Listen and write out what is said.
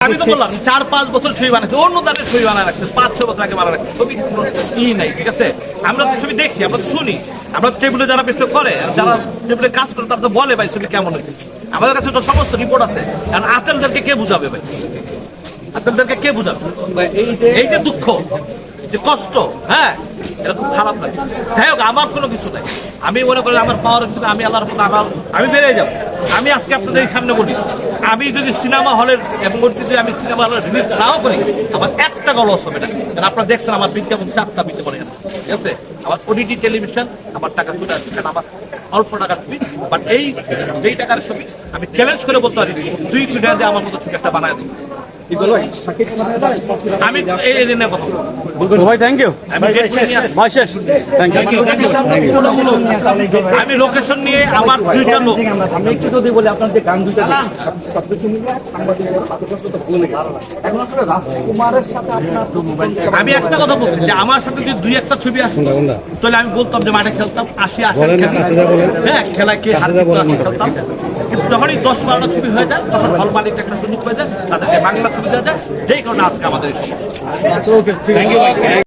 আমি তো বললাম চার পাঁচ বছর ছবি বানাচ্ছে অন্য দানের ছবি বানায় রাখছে পাঁচ ছ বছর আগে বানা রাখছে ছবি কোনো ই নাই ঠিক আছে? আমরা তো ছবি দেখি আমরা তো শুনি আমরা টেবিলে যারা করে যারা টেবিলে কাজ করে তারা তো বলে ভাই ছবি কেমন হয়েছে। আমাদের কাছে তো সমস্ত রিপোর্ট আছে কারণ আতেলদেরকে কে বুঝাবে ভাই? আতেলদেরকে কে বুঝাবে? এই যে দুঃখ যে কষ্ট হ্যাঁ? এটা খুব খারাপ লাগে। যাই হোক আমার কোনো কিছু নাই। আমি মনে করি আমার পাওয়ার আমি আল্লাহর আমার আমি বেড়ে যাব। আমি আজকে আপনাদের সামনে বলি, আমি যদি সিনেমা হলের এবং যদি আমি সিনেমা হলের রিলিজ নাও করি, আমার একটা টাকা হবে না। কারণ আপনারা দেখছেন আমার বিজ্ঞাপন চারটা বিতে পারে না ঠিক আছে? আমার ওডিটি টেলিভিশন আমার টাকা চলে আসছে কারণ আমার অল্প টাকার ছবি বাট এই, যেই টাকার ছবি আমি চ্যালেঞ্জ করে বলতে পারি দুই কোটি আমার মতো ছবি একটা বানায় দিই আমি এই কথা ভাই থ্যাংক ইউ আমি লোকেশন নিয়ে আমার দুইটা লোক। আমি একটু যদি বলি আপনার যে গান দুইটা সবকিছু মিলে আমি একটা কথা বলছি যে আমার সাথে যদি দুই একটা ছবি আসতো তাহলে আমি বলতাম যে মাঠে খেলতাম আসি আসি হ্যাঁ খেলায় কে খেলতাম। কিন্তু যখনই দশ বারোটা ছবি হয়ে যায় তখন হল মালিক একটা সুযোগ হয়ে যায় তাদেরকে বাংলা দেওয়া যায় যেই কারণে আজকে আমাদের এই সমস্যা